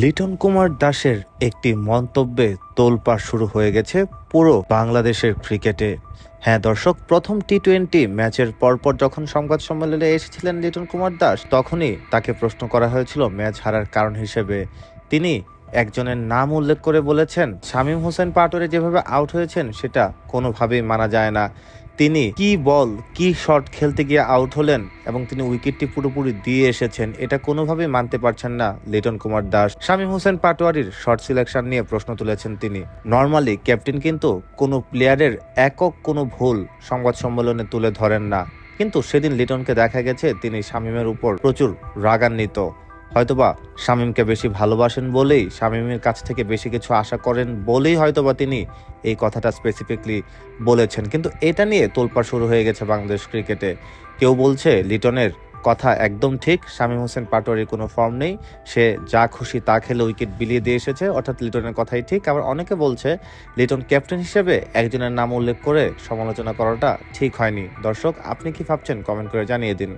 লিটন কুমার দাসের একটি মন্তব্যে তোলপাড় শুরু হয়ে গেছে পুরো বাংলাদেশের ক্রিকেটে। হ্যাঁ দর্শক, প্রথম টি টোয়েন্টি ম্যাচের পরপর যখন সংবাদ সম্মেলনে এসেছিলেন লিটন কুমার দাস, তখনই তাকে প্রশ্ন করা হয়েছিল ম্যাচ হারার কারণ হিসেবে। তিনি একজনের নাম উল্লেখ করে বলেছেন, শামীম হোসেন পাটোয়ারি যেভাবে আউট হয়েছেন, সেটা কোনোভাবেই মানা যায় না। তিনি কি বল, কি শট খেলতে গিয়ে আউট হলেন এবং তিনি উইকেটটি পুরোপুরি দিয়ে এসেছেন, এটা কোনোভাবেই মানতে পারছেন না লিটন কুমার দাস। শামীম হোসেন পাটোয়ারির শর্ট সিলেকশন নিয়ে প্রশ্ন তুলেছেন তিনি। নর্মালি ক্যাপ্টেন কিন্তু কোনো প্লেয়ারের একক কোনো ভুল সংবাদ সম্মেলনে তুলে ধরেন না। কিন্তু সেদিন লিটনকে দেখা গেছে, তিনি শামীমের উপর প্রচুর রাগান্বিত। হয়তোবা শামীমকে বেশি ভালোবাসেন বলেই শামীমের কাছ থেকে বেশি কিছু আশা করেন বলেই হয়তোবা তিনি এই কথাটা স্পেসিফিকলি বলেছেন। কিন্তু এটা নিয়ে তোলপাড় শুরু হয়ে গেছে বাংলাদেশ ক্রিকেটে। কেউ বলছে, লিটনের কথা একদম ঠিক, শামীম হোসেন পাটোয়ারির কোনো ফর্ম নেই। সে যা খুশি তা খেলে উইকেট বিলিয়ে দিয়ে এসেছে, অর্থাৎ লিটনের কথাই ঠিক। আবার অনেকে বলছে, লিটন ক্যাপ্টেন হিসেবে একজনের নাম উল্লেখ করে সমালোচনা করাটা ঠিক হয়নি। দর্শক, আপনি কি ভাবছেন? কমেন্ট করে জানিয়ে দিন।